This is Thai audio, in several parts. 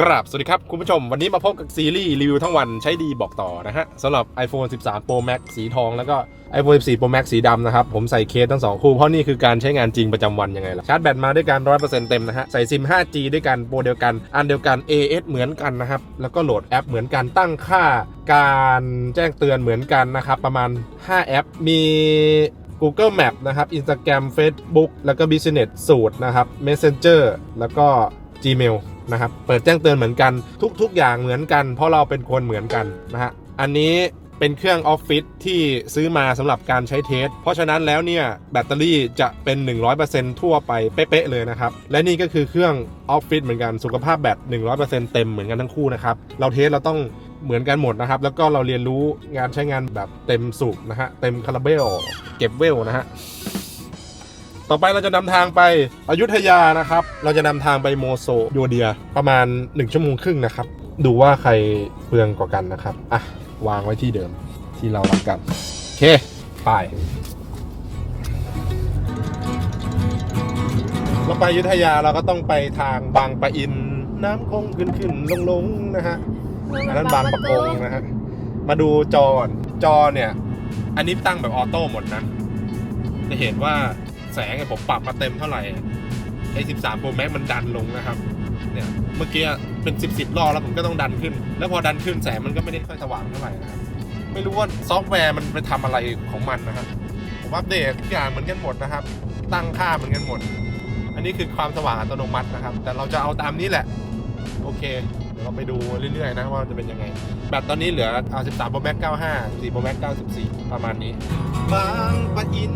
กราบสวัสดีครับ คุณผู้ชม วันนี้มาพบกับซีรีส์รีวิวทั้งวันใช้ดีบอกต่อนะฮะสำหรับ iPhone 13 Pro Max สีทอง แล้วก็ iPhone 14 Pro Max สีดำนะครับ ผมใส่เคสทั้งสองคู่ เพราะนี่คือการใช้งานจริงประจำวันยังไงล่ะ ชาร์จแบตมาด้วยกัน 100%เต็มนะฮะ ใส่ซิม 5G ด้วยกันโปรเดียวกัน อันเดียวกัน AS เหมือนกันนะครับ แล้วก็โหลดแอปเหมือนกันตั้งค่า การแจ้งเตือนเหมือนกันนะครับประมาณ 5 แอปมี Google Map นะครับ Instagram Facebook แล้วก็ Business สูตรนะครับ Messenger แล้วก็ Gmail นะครับ เปิดแจ้งเตือนเหมือนกัน ทุก ๆ อย่างเหมือนกัน เพราะเราเป็นคนเหมือนกันนะฮะ อันนี้เป็นเครื่องออฟฟิศที่ซื้อมาสำหรับการใช้เทส เพราะฉะนั้นแล้วเนี่ยแบตเตอรี่จะเป็น 100%ทั่วไปเป๊ะๆเลยนะครับ และนี่ก็คือเครื่องออฟฟิศเหมือนกันสุขภาพแบต100%เต็มเหมือนกันทั้งคู่นะครับ เราเทสเราต้องเหมือนกันหมดนะครับ แล้วก็เราเรียนรู้งานใช้งานแบบเต็มสูบนะฮะ เต็มคาราเบล เก็บเวลนะฮะ ต่อไปเราจะนำทางไปอยุธยานะครับ เราจะนำทางไปโมโซโยเดียประมาณ 1 ชั่วโมงครึ่งนะครับ ดูว่าใครเปลืองกว่ากันนะครับ อะ วางไว้ที่เดิมที่เรารักกันโอเค ไป เราไปอยุธยาเราก็ต้องไปทางบางปะอิน น้ำคงขึ้นขึ้นลงลงนะฮะ อันนั้นบางประกงนะฮะ มาดูจอก่อนจอเนี่ย อันนี้ตั้งแบบออโต้หมดนะ จะเห็นว่า แสงผมปรับมาเต็มเท่าไหร่ไอ้13 Pro Max มันดันลงนะครับ เนี่ยเมื่อกี้เป็น 10 10รอบแล้วผมก็ต้องดันขึ้น แล้วพอดันขึ้นแสงมันก็ไม่ได้ค่อยสว่างเท่าไหร่นะครับไม่รู้ว่าซอฟต์แวร์มันไปทำอะไรของมันนะครับผมอัปเดตทุกอย่างเหมือนกันหมดนะครับ ตั้งค่าเหมือนกันหมด อันนี้คือความสว่างอัตโนมัตินะครับ แต่เราจะเอาตามนี้แหละ โอเคเดี๋ยวเราไปดูเรื่อยๆนะว่าจะเป็นยังไง แบตตอนนี้เหลือเอา13 Pro Max 95 4 Pro Max 94 ประมาณนี้บางปะอิน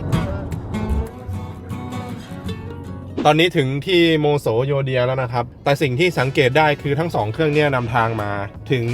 ตอนนี้ถึงที่โมโสโยเดียแล้วนะครับ แต่สิ่งที่สังเกตได้คือทั้ง 2 เครื่องเนี่ยนำทางมา ถึง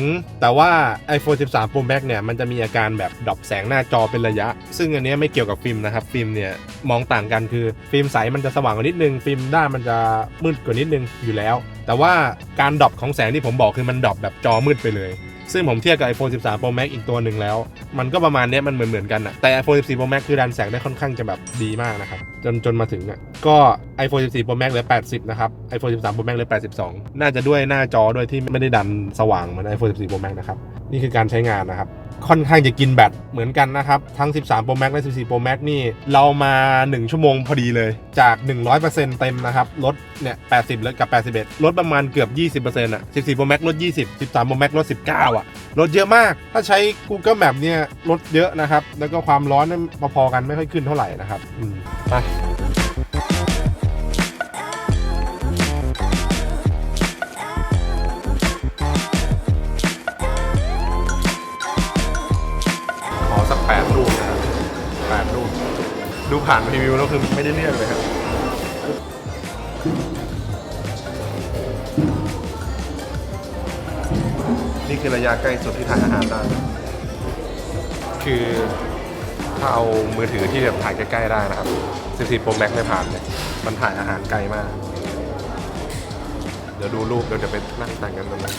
แต่ว่า iPhone 13 Pro Max เนี่ย มันจะมีอาการแบบดรอปแสงหน้าจอเป็นระยะ ซึ่งอันนี้ไม่เกี่ยวกับฟิล์มนะครับ ฟิล์มเนี่ย มองต่างกันคือ ฟิล์มใสมันจะสว่างกว่านิดนึง ฟิล์มด้านมันจะมืดกว่านิดนึงอยู่แล้ว แต่ว่าการดรอปของแสงที่ผมบอกคือมันดรอปแบบจอมืดไปเลย ซึ่งผมเทียบกับ iPhone 13 Pro Max อีกตัวหนึ่งแล้ว มันก็ประมาณนี้มันเหมือนเหมือนๆกันอะแต่ iPhone 14 Pro Max คือดันแสงได้ค่อนข้างจะแบบดีมากนะครับ จนจนมาถึงอะก็ iPhone 14 Pro Max เหลือ 80 นะครับ iPhone 13 Pro Max เหลือ 82 น่าจะด้วยหน้าจอด้วยที่ไม่ได้ดันสว่างเหมือน iPhone 14 Pro Max นะครับ นี่คือการใช้งานนะครับ ค่อนข้างจะกินแบตเหมือนกันนะครับ ทั้ง 13 Pro Max และ 14 Pro Max นี่ เรามา 1 ชั่วโมงพอดีเลยจาก 100%เต็มนะครับลดเนี่ย80ล้วกับ 81ลดประมาณเกือบ 20%อะ 14 Pro Max ลด 20 13 Pro Max ลด 19 อะลดเยอะมาก ถ้าใช้ Google Map เนี่ยลดเยอะนะครับ แล้วก็ความร้อนนั้นพอๆกันไม่ค่อยขึ้นเท่าไหร่นะครับอืมไป ผ่านรีวิวแล้วคือไม่ได้เลือกเลยครับนี่คือระยะใกล้สุดที่ถ่ายอาหารได้ คือถ้าเอามือถือที่แบบถ่ายใกล้ๆได้นะครับ 14 Pro Max ไม่ผ่านเลย มันถ่ายอาหารไกลมาก เดี๋ยวดูรูปเดี๋ยวจะไปนั่งแต่งกันตรงนั้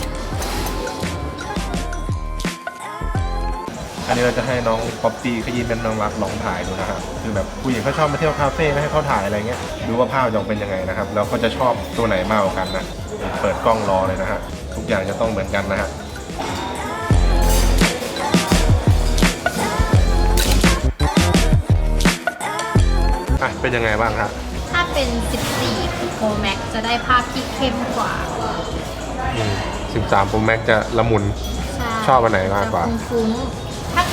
อันนี้เราจะให้น้องป๊อปปี้ขยี้เป็นน้องรักลองถ่ายดูนะครับคือแบบผู้หญิงเขาชอบมาเที่ยวคาเฟ่ไม่ให้เขาถ่ายอะไรเงี้ยดูว่าภาพจะออกเป็นยังไงนะครับแล้วเขาจะชอบตัวไหนมากกว่ากันนะเปิดกล้องรอเลยนะฮะทุกอย่างจะต้องเหมือนกันนะฮะอะเป็นยังไงบ้างครับถ้าเป็น 14 Pro Max จะได้ภาพที่เข้มกว่าอืม13 Pro Max จะละมุน ใช่ชอบอันไหนมากกว่า จะฟุ้งๆถ้าเ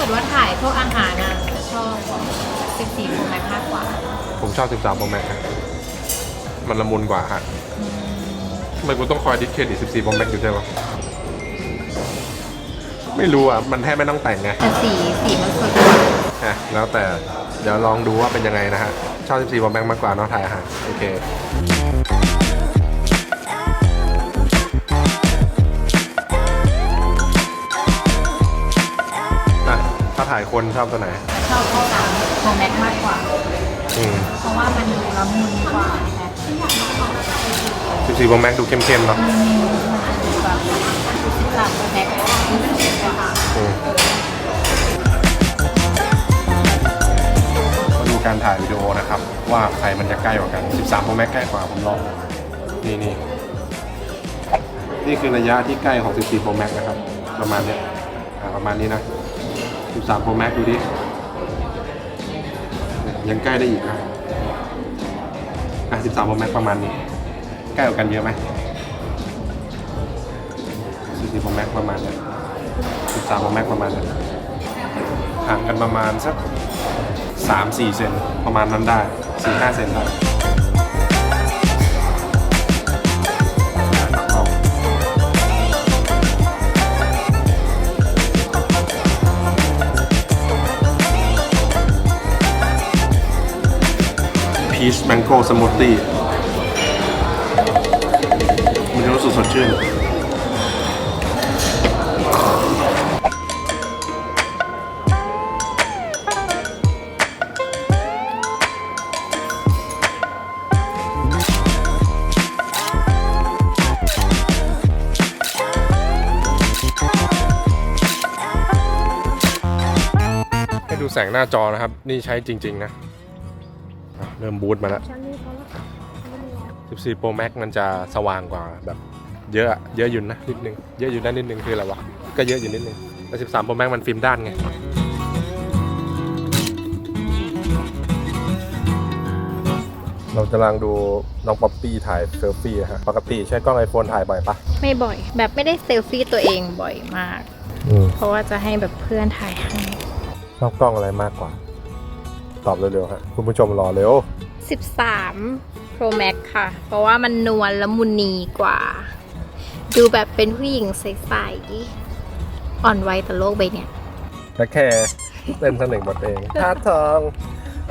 กิดว่าถ่ายพวกอาหารนะจะชอบ14 Pro Max มากกว่าผมชอบ 13 Pro Max ฮะมันละมุนกว่าฮะทำไมกูต้องคอยดิสเครดิต14 Pro Max อยู่ใช่ปะไม่รู้อะ มันแทบไม่ต้องแต่งไง แต่สีสีมันสวยกว่าอะ แล้วแต่ เดี๋ยวลองดูว่าเป็นยังไงนะฮะ ชอบ 14 Pro Max มากกว่าเนาะถ่ายอาหารโอเค ถ้าถ่ายคนชอบตัวไหนแต่ชอบพวกนั้น Pro Max มากกว่า อืมเพราะว่ามันดูละมุนกว่านะ14 Pro Max ดูเข้มๆเนาะมันดูแบบ13 Pro Max ดูสวยกว่า อืมมาดูการถ่ายวิดีโอนะครับ ว่าใครมันจะใกล้กว่ากัน 13 Pro Max ใกล้กว่าผมลองนี่นี่นี่คือระยะที่ใกล้ของ 14 Pro Max นะครับ ประมาณเนี้ยอ่าประมาณนี้นะ 13 Pro Max ดูดิยยังใกล้ได้อีกนะอะ 13 Pro Max ประมาณนี้ ใกล้กว่ากันเยอะไหม14 Pro Max ประมาณนี้13 Pro Max ประมาณนี้ห่างกันประมาณสัก 3-4 เซนประมาณนั้นได้ 4-5 เซนได้ พีชแมงโก้สมูทตี้มันจะรู้สึกสดชื่นให้ดูแสงหน้าจอนะครับ นี่ใช้จริง ๆ นะ เริ่มบูตมาแล้ว 14 Pro Max มันจะสว่างกว่าแบบเยอะอะเยอะอยู่นะนิดนึง เยอะอยู่ด้านนิดนึงคืออะไรวะ ก็เยอะอยู่นิดนึงแต่13 Pro Max มันฟิล์มด้านไงเราจะลองดูน้องป๊อปปี้ถ่ายเซลฟี่ฮะปกติใช้กล้อง iPhone ถ่ายบ่อยปะไม่บ่อย แบบไม่ได้เซลฟี่ตัวเองบ่อยมากอืมเพราะว่าจะให้แบบเพื่อนถ่ายให้ชอบกล้องอะไรมากกว่า ตอบเร็วๆฮะคุณผู้ชมรอเร็ว 13 Pro Max ค่ะ เพราะว่ามันนวลและมุนีกว่า ดูแบบเป็นผู้หญิงใสๆอ่อนไหวต่อโลกใบเนี้ยและแค่เต้นสนึ่งบทเองทาทอง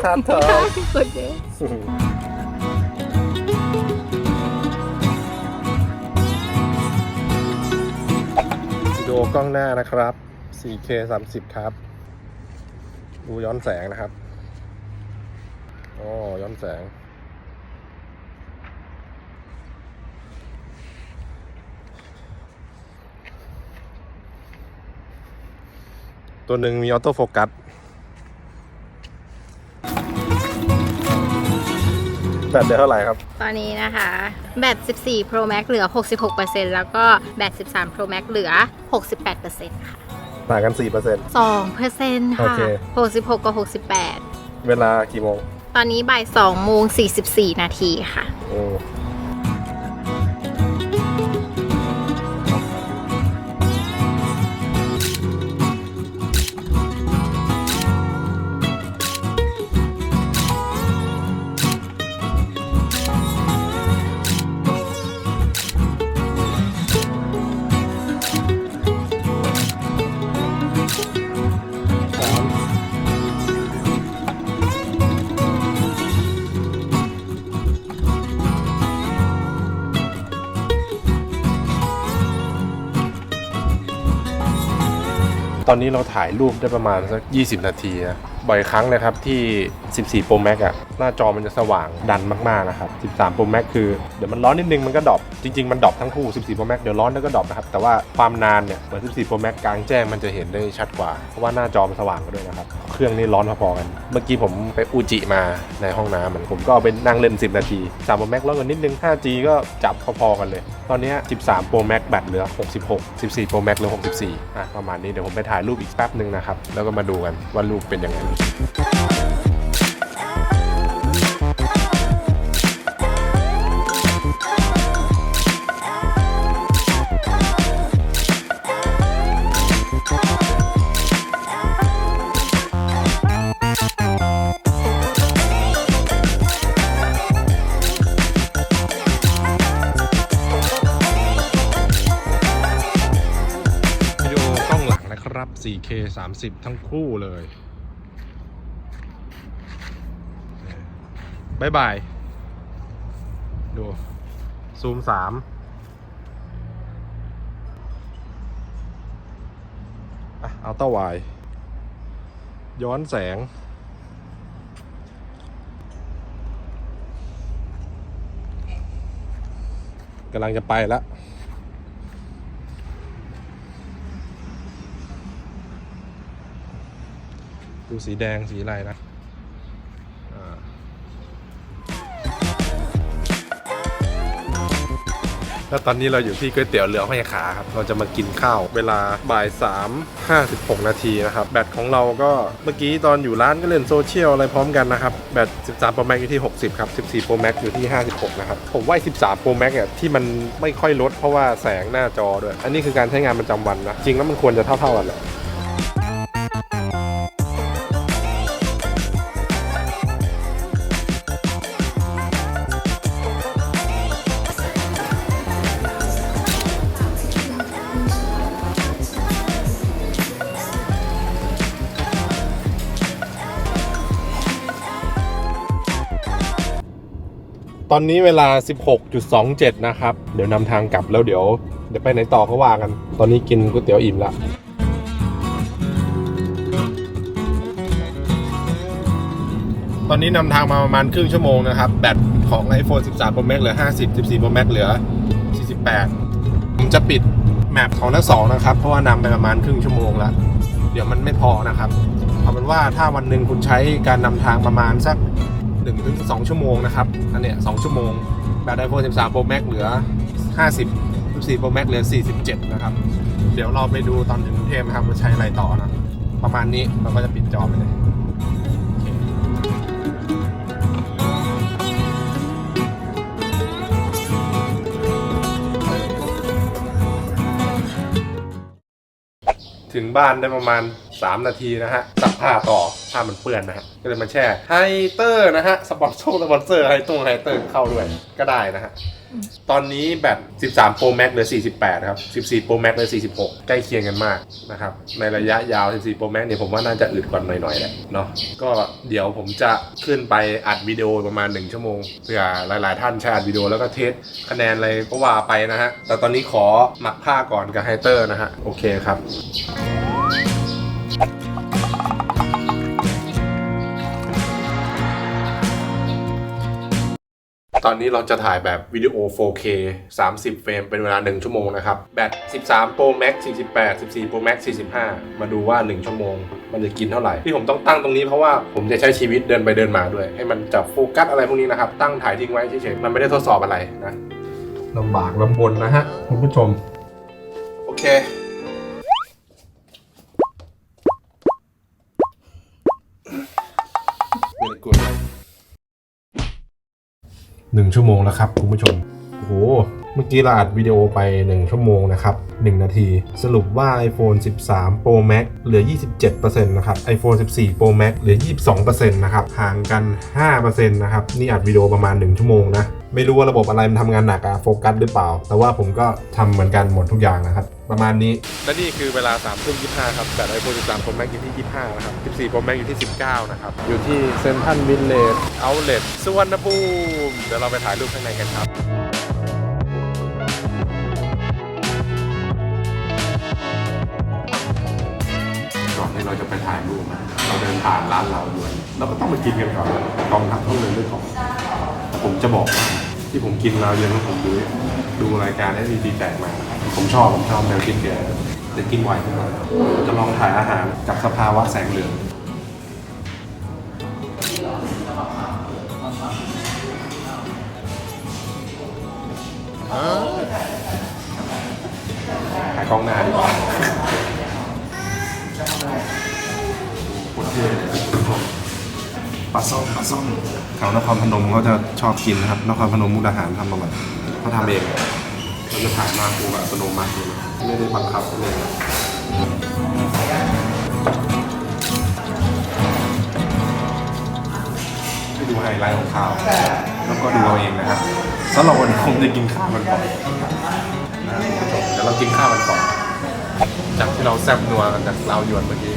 ทาทองกดเยอะวิดีโอกล้องหน้านะครับ 4K 30 ครับ ดูย้อนแสงนะครับ อ๋อ ย้อนแสง ตัวหนึ่งมีออโต้โฟกัสแบตเดือเท่าไหร่ครับ ตอนนี้นะคะ แบต 14 Pro Max เหลือ 66%แล้วก็แบต 13 Pro Max เหลือ 68%ค่ะ ต่างกัน 4% 2%โอค่ะเค 66 กับ 68 เวลากี่โมง ตอนนี้บ่าย2โมง44 นาทีค่ะ โอ้ ตอนนี้เราถ่ายรูปได้ประมาณสัก 20 นาทีนะบ่อยครั้งเลยครับที่14 Pro Max อะหน้าจอมันจะสว่างดันมากๆนะครับ 13 Pro Max คือเดี๋ยวมันร้อนนิดนึงมันก็ดรอปจริง ๆ มันดรอปทั้งคู่ 14 Pro Max เดี๋ยวร้อนแล้วก็ดรอปนะครับ แต่ว่าความนานเนี่ยเหมือน 14 Pro Max กลางแจ้งมันจะเห็นได้ชัดกว่า เพราะว่าหน้าจอมันสว่างกว่าด้วยนะครับ เครื่องนี้ร้อนพอๆกัน เมื่อกี้ผมไปอูจิมาในห้องน้ำเหมือนผมก็เอาไปนั่งเล่น 10 นาที 3 Pro Max ร้อนกว่านิดนึง 5G ก็จับพอๆกันเลย ตอนนี้ 13 Pro Max แบตเหลือ 66 14 Pro Max เหลือ 64อะประมาณนี้เดี๋ยวผมไปถ่ายรูปอีกแป๊บหนึ่งนะครับแล้วก็มาดูกันว่ารูปเป็นยังไง 30 ทั้งคู่เลยบายบาย ดู ซูม3อะอัลต้าไวย้อนแสง กำลังจะไปแล้ว ดูสีแดงสีอะไรนะอ่าแล้วตอนนี้เราอยู่ที่ก๋วยเตี๋ยวเรือห้อยขาครับ เราจะมากินข้าวเวลาบ่ายสามห้าสิบหกนาทีนะครับ แบตของเราก็เมื่อกี้ตอนอยู่ร้านก็เล่นโซเชียลอะไรพร้อมกันนะครับ แบต 13 Pro Max อยู่ที่ 60 ครับ 14 Pro Max อยู่ที่ 56 นะครับ ผมว่า 13 Pro Max เนี่ยที่มันไม่ค่อยลดเพราะว่าแสงหน้าจอด้วย อันนี้คือการใช้งานประจำวันนะ จริงแล้วมันควรจะเท่าๆกันแหละ ตอนนี้เวลา 16.27 นะครับ เดี๋ยวนำทางกลับแล้วเดี๋ยวเดี๋ยวไปไหนต่อก็ว่ากัน ตอนนี้กินก๋วยเตี๋ยวอิ่มละตอนนี้นำทางมาประมาณครึ่งชั่วโมงนะครับ แบตของ iPhone 13 Pro Max เหลือ 50 14 Pro Max เหลือ 48 ผมจะปิดแมปของทั้งสองนะครับ เพราะว่านำไปประมาณครึ่งชั่วโมงแล้ว เดี๋ยวมันไม่พอนะครับเอาเป็นว่าถ้าวันหนึ่งคุณใช้การนำทางประมาณสัก 1ถึง2ชั่วโมงนะครับ อันเนี้ย2ชั่วโมง แบต iPhone 13 Pro Max เหลือ 50 14 Pro Max เหลือ 47 นะครับ เดี๋ยวเราไปดูตอนถึงกรุงเทพนะครับว่าใช้อะไรต่อนะ ประมาณนี้เราก็จะปิดจอไปเลยถึงบ้านได้ประมาณ 3 นาทีนะฮะซักผ้าต่อ ผ้ามันเปื้อนนะฮะก็เลยมาแช่ไฮเตอร์นะฮะสปอนเซอร์สปอนเซอร์ไฮตรงไฮเตอร์เข้าด้วยก็ได้นะฮะตอนนี้แบต13 Pro Max เหลือ 48 ครับ 14 Pro Max เหลือ 46 ใกล้เคียงกันมากนะครับ ในระยะยาว 14 Pro Max เนี่ยผมว่าน่าจะอึดกว่าหน่อยๆแหละเนาะ ก็เดี๋ยวผมจะขึ้นไปอัดวิดีโอประมาณ 1 ชั่วโมง เพื่อหลายๆท่านใช้อัดวิดีโอแล้วก็เทสคะแนนอะไรก็ว่าไปนะฮะ แต่ตอนนี้ขอหมักผ้าก่อนกับไฮเตอร์นะฮะ โอเคครับ ตอนนี้เราจะถ่ายแบบวิดีโอ 4K 30 เฟรมเป็นเวลา 1 ชั่วโมงนะครับ แบต 13 Pro Max 48 14 Pro Max 45 มาดูว่า 1 ชั่วโมง มันจะกินเท่าไหร่ ที่ผมต้องตั้งตรงนี้เพราะว่าผมจะใช้ชีวิตเดินไปเดินมาด้วย ให้มันจับโฟกัสอะไรพวกนี้นะครับ ตั้งถ่ายทิ้งไว้เฉยๆ มันไม่ได้ทดสอบอะไรนะลำบากลำบนนะฮะคุณผู้ชม โอเคเป็นกุ่ม หนึ่งชั่วโมงแล้วครับคุณผู้ชมโอ้โหเมื่อกี้เราอัดวิดีโอไป 1 ชั่วโมงนะครับ 1 นาที สรุปว่า iPhone 13 Pro Max เหลือ 27%นะครับ iPhone 14 Pro Max เหลือ 22%นะครับ ห่างกัน 5%นะครับ นี่อัดวิดีโอประมาณ 1 ชั่วโมงนะ ไม่รู้ว่าระบบอะไรมันทำงานหนักอะโฟกัสหรือเปล่า แต่ว่าผมก็ทำเหมือนกันหมดทุกอย่างนะครับ ประมาณนี้ และนี่คือเวลา3ามทุ่มยีครับแบต iPhone 13 Pro Max อยู่ที่ 25 นะครับ 14 Pro Max อยู่ที่ 19 นะครับ อยู่ที่เซนทันวินเลจเอาเลทสุวรรณภูมิเดี๋ยวเราไปถ่ายรูปข้างในกันครับก่อนที่เราจะไปถ่ายรูปนะเราเดินผ่านร้านเราด้วยเราก็ต้องมากินกันก่อนกองทัพต้องเดินด้วยของ ผมจะบอกว่าที่ผมกินเราวเย็นของผมดูดูรายการให้ดีแจกมา ผมชอบผมชอบแนวคิดแกจะกินไวขึ้นมาจะลองถ่ายอาหารกับสภาวะแสงเหลืองถ่ายกล้องหน้าดีกว่าโคตรเท่เลยปลาส้มปลาส้ม ถวนครพนมเขาจะชอบกินนะครับนครพนมมุกดาหารทำมาแบบเขาทำเองเราจะถ่ายมาคูแบบอัตโนมัติเลยนะไม่ได้บังคับเลยให้ดูไฮไลท์ของข้าวแล้วก็ดูเอาเองนะครับสำหรับวันนี้ผมจะกินข้าวมันก่อนนะคุณผู้ชมเดี๋ยวเรากินข้าวมันก่อนจากที่เราแซ่บนัวนจากเราหยวนเมื่อกี้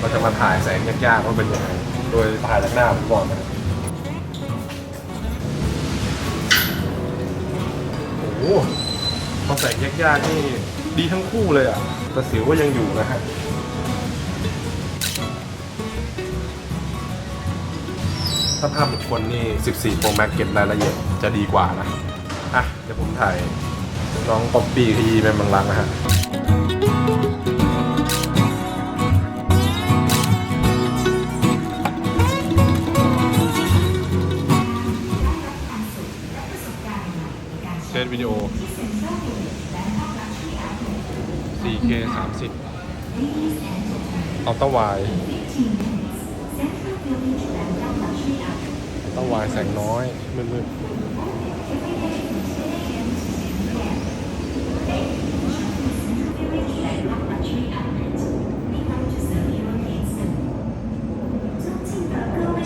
เราจะมาถ่ายแสงยากๆว่าเป็นยังไงโดยถ่ายจากหน้าผมก่อนนะ โอ้โหพอแสงยากๆนี่ดีทั้งคู่เลยอะ แต่สิวก็ยังอยู่นะฮะถ้าภาพบุคคลนี่ 14 Pro Max เก็บรายละเอียดจะดีกว่านะ อะ เดี๋ยวผมถ่ายน้องป๊อปปี้ขยี้เป็นบางรังนะฮะ 30อัลต้าวายอัลต้าวายแสงน้อยมืดๆ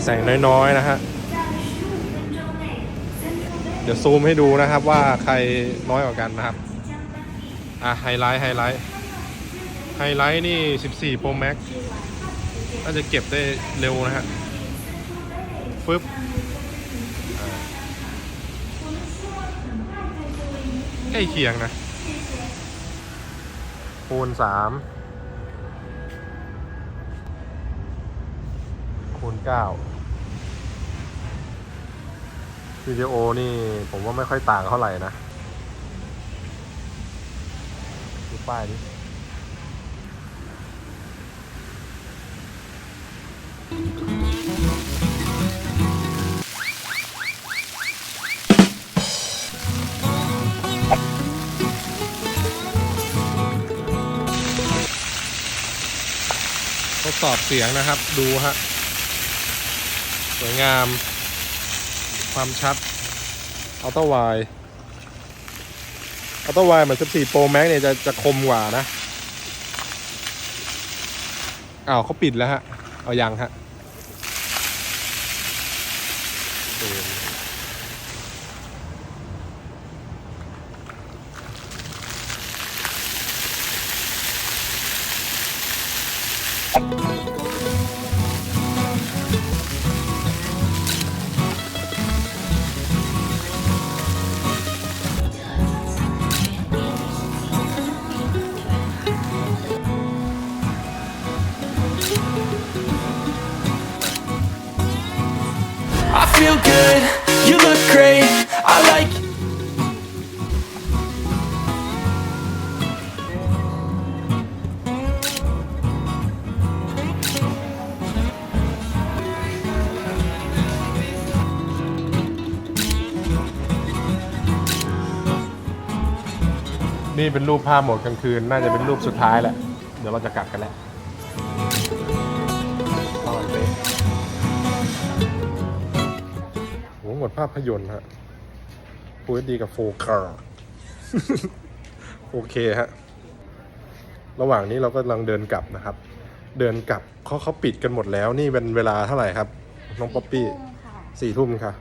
แสงน้อยๆนะฮะเดี๋ยวซูมให้ดูนะครับว่าใครน้อยกว่ากันนะครับ อะไฮไลท์ไฮไลท์ ไฮไลท์นี่ 14 Pro Max น่าจะเก็บได้เร็วนะฮะฟึ๊บใกล้เคียงนะคูณ3คูณ9วิดีโอนี่ผมว่าไม่ค่อยต่างเท่าไหร่นะดูป้ายดิ ทดสอบเสียงนะครับดูฮะสวยงาม ความชัดอัลต้าไวอัลต้าไวเหมือน 14 Pro Max เนี่ยจะจะคมกว่านะอ้าวเขาปิดแล้วฮะ เอายังฮะ ซูม feel good, you look great, I like นี่เป็นรูปภาพโหมดกลางคืน น่าจะเป็นรูปสุดท้ายแหละ เดี๋ยวเราจะกลับกันแล้ว ดภาพยนตร์ฮะ Full HD กับ 4K โอเคฮะ ระหว่างนี้เราก็กำลังเดินกลับนะครับ เดินกลับเขาเขาปิดกันหมดแล้ว นี่เป็นเวลาเท่าไหร่ครับ น้องป๊อปปี้สี่ทุ่มค่ะ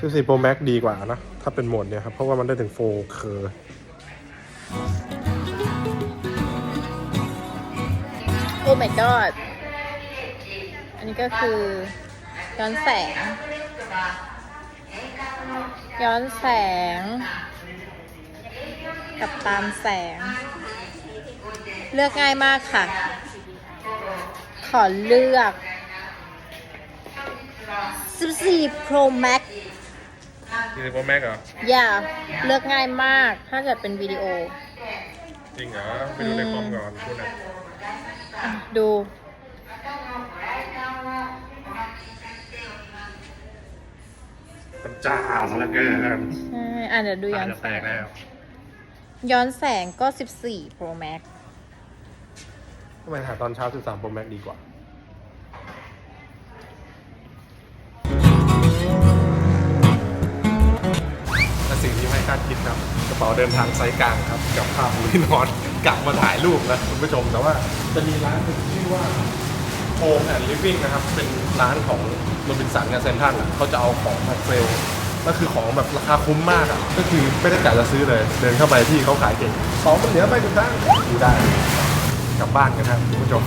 14 Pro Max ดีกว่านะ ถ้าเป็นโหมดเนี่ยครับ เพราะว่ามันได้ถึง 4K โอ้ my god อั นนี้ก็คือย้อนแสง ย้อนแสง กับตามแสง เลือกง่ายมากค่ะ ขอเลือก14 Pro Max 14 Pro Max เหรอ อย่าเลือกง่ายมาก ถ้าเกิดเป็นวิดีโอ จริงเหรอ ไปดูในคอมก่อนคุณอะอะดู มันจ้าซะเหลือเกินใช่อะเดี๋ยวดูย้อาอจนจะแสแตกงแล้วย้อนแสงก็ 14 Pro Max ทำไมถ่ายตอนเช้า 13 Pro Max ดีกว่า และสิ่งที่ไม่คาดคิดครับ กระเป๋าเดินทางไซส์กลางครับ กับภาพที่นอนกลับมาถ่ายรูปนะคุณผู้ชมแต่ว่าจะมีร้านหนึ่งชื่อว่า Home and Living นะครับ เป็นร้านของโรบินสันกับเซนทันอะเขาจะเอาของมาเซลก็คือของแบบราคาคุ้มมากอะ ก็คือไม่ได้กะจะซื้อเลย เดินเข้าไปที่เขาขายเก่งของมันเหลือไปคุณตั้งดูได้ กลับบ้านกันครับคุณผู้ชม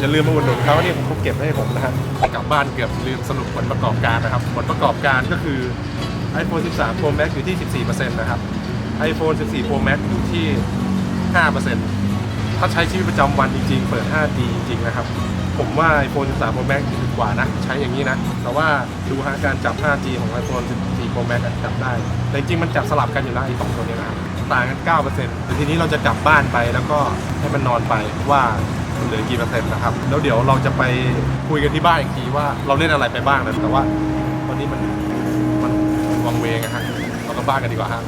อย่าลืมมาอุดหนุนเขาเนี่ยเขาเก็บให้ผมนะฮะกลับบ้านเกือบลืมสรุปผลประกอบการนะครับ ผลประกอบการก็คือ iPhone 13 Pro Max อยู่ที่ 14%นะครับ iPhone 14 Pro Max อยู่ที่ 5% ถ้าใช้ชีวิตประจำวันจริงๆ เปิด 5G จริงๆ นะครับ ผมว่า iPhone 13 Pro Max ดีกว่านะ ใช้อย่างนี้นะ แต่ว่าดูฮะการจับ 5G ของ iPhone 14 Pro Max จับได้ แต่จริงๆ มันจับสลับกันอยู่แล้วไอ้สองตัวนี้นะครับต่างกัน 9%แต่ทีนี้เราจะกลับบ้านไปแล้วก็ให้มันนอนไปว่าเหลือกี่เปอร์เซ็นต์นะครับ แล้วเดี๋ยวเราจะไปคุยกันที่บ้านอีกทีว่าเราเล่นอะไรไปบ้างนะแต่ว่าตอนนี้มันมันวังเวงอะฮะเรากลับบ้านกันดีกว่าฮะ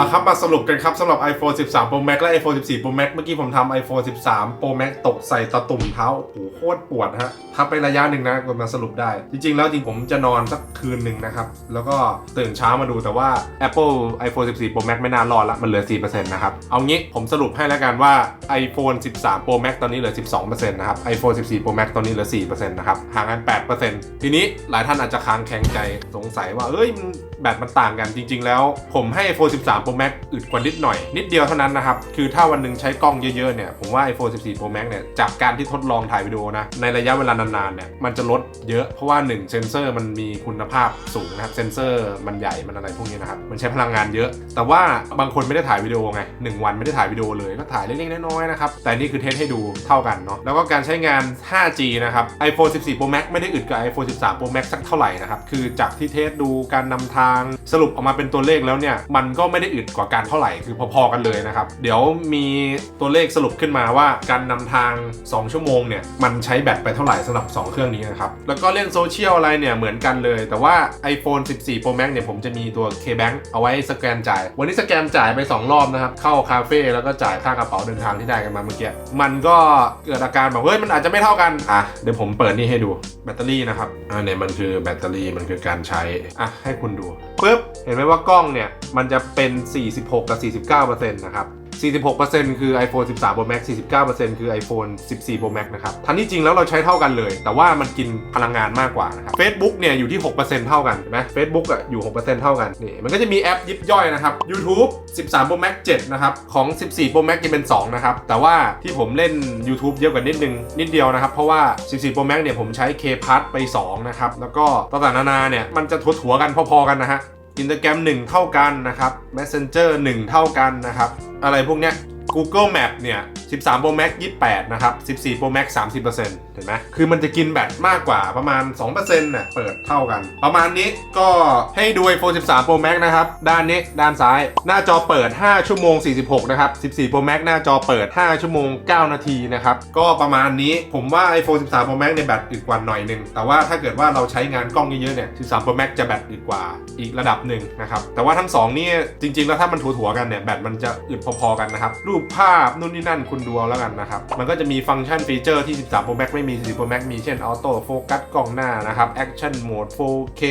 ละครับมาสรุปกันครับสำหรับ iPhone 13 Pro Max และ iPhone 14 Pro Max เมื่อกี้ผมทำ iPhone 13 Pro Max ตกใส่ตะตุ่มเท้าโอ้โหโคตรปวดฮะทับไประยะหนึ่งนะกว่ามาสรุปได้ จริงๆ แล้วจริงผมจะนอนสักคืนหนึ่งนะครับ แล้วก็ตื่นเช้ามาดูแต่ว่า Apple iPhone 14 Pro Max ไม่น่ารอดละมันเหลือ 4%นะครับ เอางี้ผมสรุปให้แล้วกันว่า iPhone 13 Pro Max ตอนนี้เหลือ 12%นะครับ iPhone 14 Pro Max ตอนนี้เหลือ 4%นะครับห่างกัน 8%ทีนี้หลายท่านอาจจะค้างแข็งใจสงสัยว่าเอ้ยแบตมันต่างกันจริง ๆ แล้วผมให้ iPhone 13 Pro Max อึดกว่านิดหน่อย นิดเดียวเท่านั้นนะครับ คือถ้าวันหนึ่งใช้กล้องเยอะๆเนี่ยผมว่า iPhone 14 Pro Max เนี่ยจากการที่ทดลองถ่ายวิดีโอนะในระยะเวลานานๆเนี่ยมันจะลดเยอะเพราะว่า 1 เซนเซอร์มันมีคุณภาพสูงนะครับเซนเซอร์มันใหญ่มันอะไรพวกนี้นะครับมันใช้พลังงานเยอะ แต่ว่าบางคนไม่ได้ถ่ายวิดีโอไง1วันไม่ได้ถ่ายวิดีโอเลยก็ถ่ายเล็กๆน้อยๆนะครับแต่นี่คือเทสให้ดูเท่ากันเนาะแล้วก็การใช้งาน 5G นะครับ iPhone 14 Pro Max ไม่ได้อึดกับ iPhone 13 Pro Max สักเท่าไหร่นะครับคือจากที่เทสดูการนำทางสรุปออกมาเป็นตัวเลขแล้วเนี่ยมันก็ไม่ได้อึดกว่าการเท่าไหร่คือพอๆกันเลยนะครับ เดี๋ยวมีตัวเลขสรุปขึ้นมาว่าการนำทาง 2 ชั่วโมงเนี่ยมันใช้แบตไปเท่าไหร่สำหรับ 2 เครื่องนี้นะครับ แล้วก็เล่นโซเชียลอะไรเนี่ยเหมือนกันเลย แต่ว่า iPhone 14 Pro Max เนี่ยผมจะมีตัว K-Bank เอาไว้สแกนจ่าย วันนี้สแกนจ่ายไป 2 รอบนะครับ เข้าคาเฟ่แล้วก็จ่ายค่ากระเป๋าเดินทางที่ได้กันมาเมื่อกี้มันก็เกิดอาการแบบเฮ้ยมันอาจจะไม่เท่ากันอะเดี๋ยวผมเปิดนี่ให้ดูแบตเตอรี่นะครับอ่าเนี่ยมันคือแบตเตอรี่มันคือการใช้อะให้คุณดูปุ๊บเห็นไหมว่ากล้องเนี่ยมันจะเป็น46 กับ 49%นะครับ46%คือ iPhone 13 Pro Max 49%คือ iPhone 14 Pro Max นะครับ ทันที่จริงแล้วเราใช้เท่ากันเลย แต่ว่ามันกินพลังงานมากกว่านะครับ Facebook เนี่ยอยู่ที่ 6%เท่ากันเห็นไหม Facebook อะอยู่ 6%เท่ากัน นี่ มันก็จะมีแอปยิบย่อยนะครับ YouTube 13 Pro Max 7 นะครับ ของ 14 Pro Max จะเป็น 2 นะครับ แต่ว่าที่ผมเล่น YouTube เยอะกว่านิดนึง นิดเดียวนะครับ เพราะว่า 14 Pro Max เนี่ยผมใช้ K p a s ไป 2 นะครับ แล้วก็ต่างๆนานาเนี่ยมันจะถัวๆกันพอๆกันนะฮะ อิน t ต g แกรม1เท่ากันนะครับ Messenger 1 เท่ากันนะครับ อะไรพวกเนี้ย Google Map เนี่ย 13 Pro Max 28 นะครับ 14 Pro Max 30%เห็นไหม คือมันจะกินแบตมากกว่าประมาณ 2%น่ะ เปิดเท่ากัน ประมาณนี้ก็ให้ดู iPhone 13 Pro Max นะครับ ด้านนี้ ด้านซ้าย หน้าจอเปิด 5 ชั่วโมง 46 นะครับ 14 Pro Max หน้าจอเปิด 5 ชั่วโมง 9 นาทีนะครับ ก็ประมาณนี้ ผมว่า iPhone 13 Pro Max ในแบตอึดกว่าหน่อยหนึงแต่ว่าถ้าเกิดว่าเราใช้งานกล้องเยอะๆ เนี่ย 13 Pro Max จะแบตอึดกว่าอีกระดับหนึ่งนะครับ แต่ว่าทั้งสองนี่จริง ๆ แล้วถ้ามันถัวๆกันเนี่ย แบตมันจะอึดพอๆกันนะครับรููปภาพนู่นนี่นั่นคุณดูเอาแล้วกันนะครับ มันก็จะมีฟังก์ชันฟีเจอร์ที่ 13 Pro Max ไม่มี14 Pro Max มีเช่น Auto Focus กล้องหน้านะครับ Action Mode 4K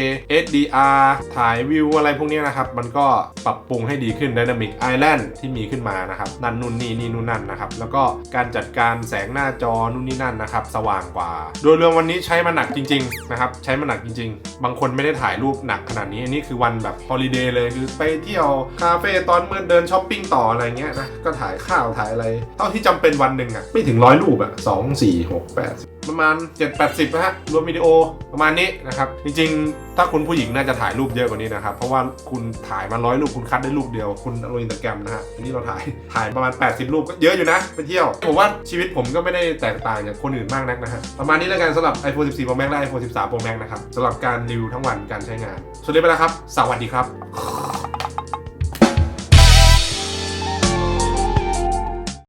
HDR ถ่ายวิวอะไรพวกนี้นะครับ มันก็ปรับปรุงให้ดีขึ้น Dynamic Island ที่มีขึ้นมานะครับ นั่นนู่นนี่นี่นู่นนั่นนะครับ แล้วก็การจัดการแสงหน้าจอนู่นนี่นั่นนะครับ สว่างกว่า โดยรวมวันนี้ใช้มาหนักจริงๆนะครับ ใช้มาหนักจริง ๆ บางคนไม่ได้ถ่ายรูปหนักขนาดนี้ อันนี้คือวันแบบฮอลิเดย์เลย คือไปเที่ยวคาเฟ่ตอนมืดเดินช้อปปิ้งต่ออะไรเงี้ยนะ ก็ถ่ายข้าวถ่ายอะไร เท่าที่จำเป็นวันหนึ่งอะไม่ถึงร้อยรูปอะสองสี่หกแปดประมาณ 7 80นะฮะรวมวิดีโอประมาณนี้นะครับ จริงๆ ถ้าคุณผู้หญิงน่าจะถ่ายรูปเยอะกว่านี้นะครับ เพราะว่าคุณถ่ายมาร้อยรูปคุณคัดได้รูปเดียว คุณลงอินสตาแกรมนะฮะอันนี้เราถ่ายถ่ายประมาณ 80 รูปก็เยอะอยู่นะไปเที่ยว ผมว่าชีวิตผมก็ไม่ได้แตกต่างจากคนอื่นมากนักนะฮะ ประมาณนี้แล้วกันสำหรับ iPhone 14 Pro Max และ iPhone 13 Pro Max นะครับสำหรับการรีวิวทั้งวันการใช้งานสวัสดีไปแล้วครับ สวัสดีครับ